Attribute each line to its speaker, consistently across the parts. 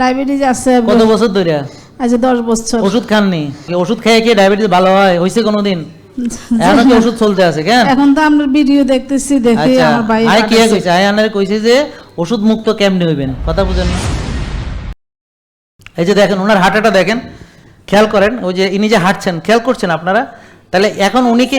Speaker 1: Diabetes আছে
Speaker 2: কত বছর ধরে
Speaker 1: আজ দশ বছর।
Speaker 2: ওষুধ খাননি। ওষুধ খেয়ে কি ডায়াবেটিস ভালো হয়? হয়েছে কোনোদিন? এখন কি ওষুধ চলতে আছে কেন?
Speaker 1: এখন তো আমরা ভিডিও দেখতেছি দেখি
Speaker 2: আচ্ছা
Speaker 1: আমার ভাই
Speaker 2: আই কি কইছে? আই আনারে কইছে যে ওষুধ মুক্ত কেমনে হইবেন? কথা বুঝেন এই যে দেখেন ওনার হাঁটাটা দেখেন। খেয়াল করেন ওই যে ইনি যে হাঁটছেন খেয়াল করছেন আপনারা? তাহলে এখন উনি কি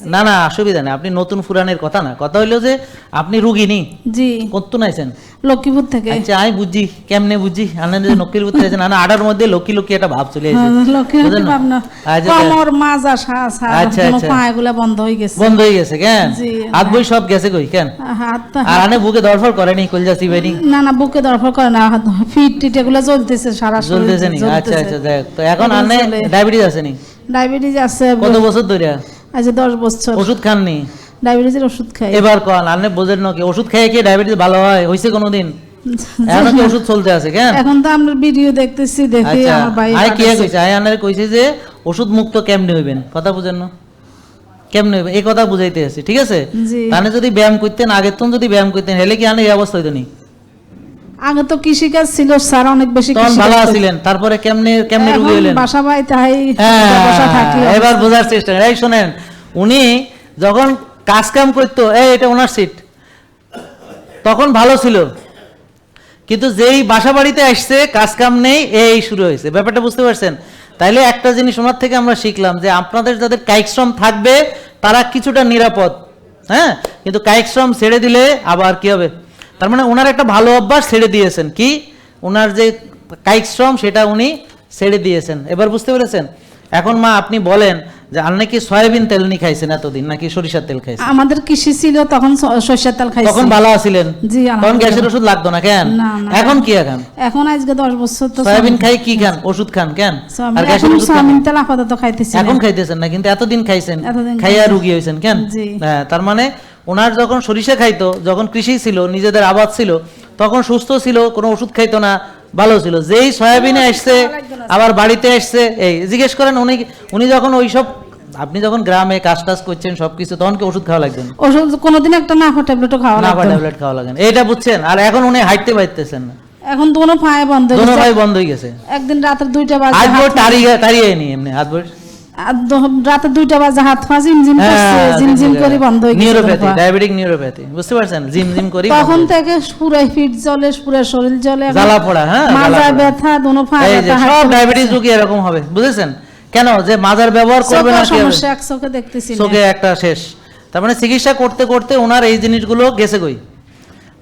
Speaker 2: না না অসুবিধা নেই। আপনি নতুন ফুরানের কথা না। কথা হইল যে আপনি রুগিনী।
Speaker 1: জি।
Speaker 2: কত নাইছেন
Speaker 1: লক্ষ্মীপুর থেকে।
Speaker 2: আচ্ছা আমি বুঝি কেমনে বুঝি? আনন্দ নকির ভিতরে আছেন না আড়ার মধ্যে লকি লকি একটা ভাব চলে এসেছে।
Speaker 1: হ্যাঁ, লক্ষ্মীপুর
Speaker 2: বুঝলেন না?
Speaker 1: ভাবনা।
Speaker 2: আচ্ছা,
Speaker 1: কমর মাজা শ্বাস
Speaker 2: আচ্ছা, আচ্ছা।
Speaker 1: পায়গুলা বন্ধ হয়ে গেছে।
Speaker 2: বন্ধ হয়ে গেছে কেন?
Speaker 1: জি,
Speaker 2: হাত বই সব গেছে কই কেন?
Speaker 1: হাত
Speaker 2: আর আনে বুকে দরফর করেনি কলজা চিবেনি?
Speaker 1: না না বুকে দরকার করে না। ফিট টিট এগুলো জ্বলতেছে সারা শরীর
Speaker 2: চলতেছে নি? আচ্ছা আচ্ছা দেখ। তো এখন আনে ডায়াবেটিস আছে নি?
Speaker 1: ডায়াবেটিস আছে।
Speaker 2: কত বছর ধরে
Speaker 1: আজ দশ বছর।
Speaker 2: ওষুধ খাননি?
Speaker 1: ডায়াবেটিসের ওষুধ খাই।
Speaker 2: এবার কন বোঝেন নাকি ওষুধ খেয়ে কি ডায়াবেটিস ভালো হয় কোনোদিন? এখন কি ওষুধ চলতে আছে কেন?
Speaker 1: এখন তো আমরা ভিডিও দেখতেছি দেখি
Speaker 2: আচ্ছা
Speaker 1: আমার ভাই
Speaker 2: আই কি কইছে? আই আনারে কইছে যে ওষুধ মুক্ত কেমনে হইবেন? কথা বুঝেন না। কেমনে হইবেন এই কথা বুঝাইতে আছি ঠিক আছে? তাহলে যদি ব্যায়াম করতেন আগের তখন যদি ব্যায়াম করতেন হেলে কি আনে এই অবস্থা হইতো নি?
Speaker 1: আগে তো কৃষিকাজ ছিল স্যার অনেক বেশি
Speaker 2: ভালো তারপরে কেমনে কেমনে রুগী হলেন?
Speaker 1: বাসা বাড়ি তাই
Speaker 2: হ্যাঁ,
Speaker 1: বসা থাকি
Speaker 2: এবার বোঝার চেষ্টা এই শোনেন উনি যখন কাজ কাম করতো এই এটা ওনার সিট তখন ভালো ছিল। কিন্তু যেই বাসা বাড়িতে আসছে কাজ কাম নেই এই শুরু হয়েছে। ব্যাপারটা বুঝতে পারছেন? তাইলে একটা জিনিস ওনার থেকে আমরা শিখলাম যে আপনাদের যাদের কায়িক শ্রম থাকবে তারা কিছুটা নিরাপদ। হ্যাঁ? কিন্তু কায়িক শ্রম ছেড়ে দিলে আবার কি হবে? তার মানে ওনার একটা ভালো অভ্যাস ছেড়ে দিয়েছেন। কি? ওনার যে কায়িক শ্রম সেটা উনি ছেড়ে দিয়েছেন। এবার বুঝতে পেরেছেন? এখন মা আপনি বলেন যে আর নাকি সয়াবিন তেল নি খাইছেন এতদিন নাকি সরিষার তেল খাইছেন?
Speaker 1: আমাদের কৃষি ছিল তখন সরষের তেল খাইছি।
Speaker 2: তখন ভালো আছিলেন?
Speaker 1: জি,
Speaker 2: তখন গ্যাসের ওষুধ লাগতো না কেন। এখন কি এখন?
Speaker 1: এখন আজকে দশ বছর তো
Speaker 2: সয়াবিন খাই কি খান? ওষুধ খান কেন? আর গ্যাসের ওষুধ
Speaker 1: স্বামীন তেল আপাতত খাইতেছি না।
Speaker 2: এখন খাইতেছেন না কিন্তু এতদিন খাইছেন। খাইয়া। রুগী হয়েছেন কেন?
Speaker 1: জি।
Speaker 2: হ্যাঁ তার মানে ওনার যখন সরিষা খাইতো যখন কৃষি ছিল নিজেদের আবাদ ছিল তখন সুস্থ ছিল কোনো ওষুধ খাইতো না ভালো ছিল। যেই সয়াবিনে আসছে আবার বাড়িতে আসছে এই জিজ্ঞেস করেন উনি উনি যখন ওইসব আপনি যখন গ্রামে কাজ টাজ করছেন সবকিছু তখন কি ওষুধ খাওয়া লাগবে?
Speaker 1: ওষুধ কোনোদিন একটা নাফা ট্যাবলেটও খাওয়া
Speaker 2: না বা ট্যাবলেট খাওয়া লাগে না। এইটা বুঝছেন? আর এখন উনি হাঁটতে পারতেছেন না।
Speaker 1: এখন তো কোনো পায়ে বন্ধ হয়ে
Speaker 2: দোনো
Speaker 1: গেছে।
Speaker 2: বন্ধ হয়ে গেছে।
Speaker 1: একদিন রাতের দুইটা বাজে
Speaker 2: আজ ভোর তাড়িয়ে তাড়িয়ে নি এমনি আজ ভোর।
Speaker 1: রাতের দুইটা বাজে হাত পা
Speaker 2: হ্যাঁ,
Speaker 1: করছে ঝিমঝিম করে বন্ধ হয়ে
Speaker 2: নিউরোপ্যাথি ডায়াবেটিক নিউরোপ্যাথি বুঝতে পারছেন? করি
Speaker 1: তখন থেকে পুরো ফিট জ্বলে পুরো শরীর জ্বলে
Speaker 2: জ্বালা পোড়া হ্যাঁ
Speaker 1: মাজা ব্যথা দোনো পা
Speaker 2: সব ডায়াবেটিস রোগী এরকম হবে বুঝেছেন? কেন? যে মাজার ব্যবহার করবে না কি
Speaker 1: সমস্যা এক চোখে দেখতেছি।
Speaker 2: চোখে একটা শেষ। তার মানে চিকিৎসা করতে করতে ওনার এই জিনিসগুলো গেছে কই?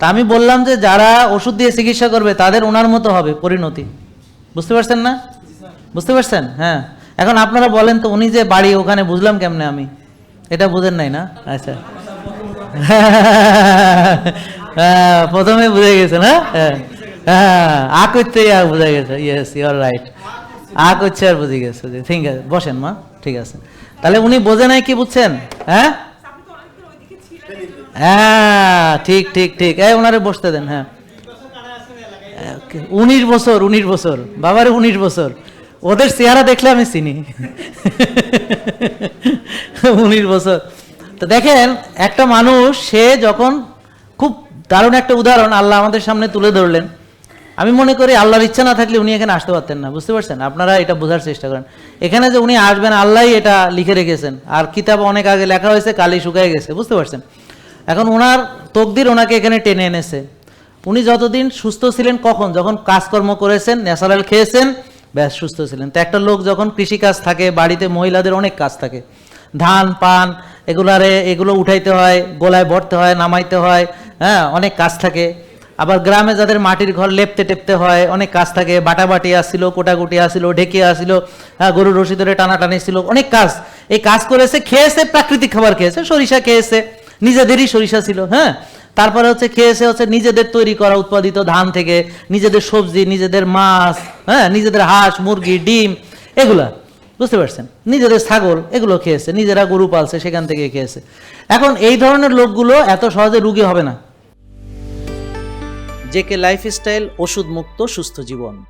Speaker 2: তা আমি বললাম যে যারা ওষুধ দিয়ে চিকিৎসা করবে তাদের ওনার মতো হবে পরিণতি। বুঝতে পারছেন না? বুঝতে পারছেন? হ্যাঁ। এখন আপনারা বলেন তো, উনি যে বাড়ি ওখানে বুঝলাম কেমনে আমি? এটা বুঝেন নাই না? আচ্ছা। হ্যাঁ প্রথমে বুঝে গেছেন হ্যাঁ? হ্যাঁ। হ্যাঁ আ করতে আর বুঝে গেছে। ইয়েস ইউর রাইট আ করছে আর বুঝে গেছে। যে ঠিক আছে, বসেন মা, ঠিক আছে। তাহলে উনি বোঝে নাই কি বুঝছেন? হ্যাঁ? হ্যাঁ ঠিক ঠিক ঠিক। এই ওনারে বসতে দেন হ্যাঁ। উনিশ বছর উনিশ বছর। বাবারে উনিশ বছর। ওদের চেহারা দেখলে আমি চিনি। উনিশ বছর। তো দেখেন, একটা মানুষ, সে যখন খুব দারুণ একটা উদাহরণ আল্লাহ আমাদের সামনে তুলে ধরলেন। আমি মনে করি আল্লাহর ইচ্ছা না থাকলে উনি এখানে আসতে পারতেন না, বুঝতে পারছেন? আপনারা এটা বোঝার চেষ্টা করেন। এখানে যে উনি আসবেন, আল্লাহই এটা লিখে রেখেছেন। আর কিতাব অনেক আগে লেখা হয়েছে কালি শুকায় গেছে, বুঝতে পারছেন? এখন ওনার তকদির ওনাকে এখানে টেনে এনেছে। উনি যতদিন সুস্থ ছিলেন, কখন? যখন কাজকর্ম করেছেন, ন্যাচারাল খেয়েছেন ব্যাস, সুস্থ ছিলেন। তো একটা লোক যখন কৃষিকাজ থাকে, বাড়িতে মহিলাদের অনেক কাজ থাকে। ধান, পান, এগুলারে, এগুলো উঠাইতে হয়, গোলায় ভরতে হয়, নামাইতে হয় হ্যাঁ অনেক কাজ থাকে। আবার গ্রামে যাদের মাটির ঘর লেপতে টেপতে হয়, অনেক কাজ থাকে। বাটাবাটি আসছিল কোটাকুটি আসছিল ঢেকে আসছিল হ্যাঁ গরু রশি ধরে টানাটানি ছিল, অনেক কাজ। এই কাজ করেছে, খেয়েছে, প্রাকৃতিক খাবার খেয়েছে, সরিষা খেয়েছে, নিজেদেরই সরিষা ছিল হ্যাঁ। তারপরে হচ্ছে খেয়েছে হচ্ছে নিজেদের তৈরি করা উৎপাদিত ধান থেকে নিজেদের সবজি, নিজেদের মাছ হ্যাঁ নিজেদের হাঁস, মুরগি, ডিম, এগুলা। বুঝতে পারছেন? নিজেদের ছাগল, এগুলো খেয়েছে, নিজেরা গরু পালছে, সেখান থেকে খেয়েছে। এখন এই ধরনের লোকগুলো এত সহজে রুগী হবে না। জেকে লাইফস্টাইল ওষুধ মুক্ত সুস্থ জীবন।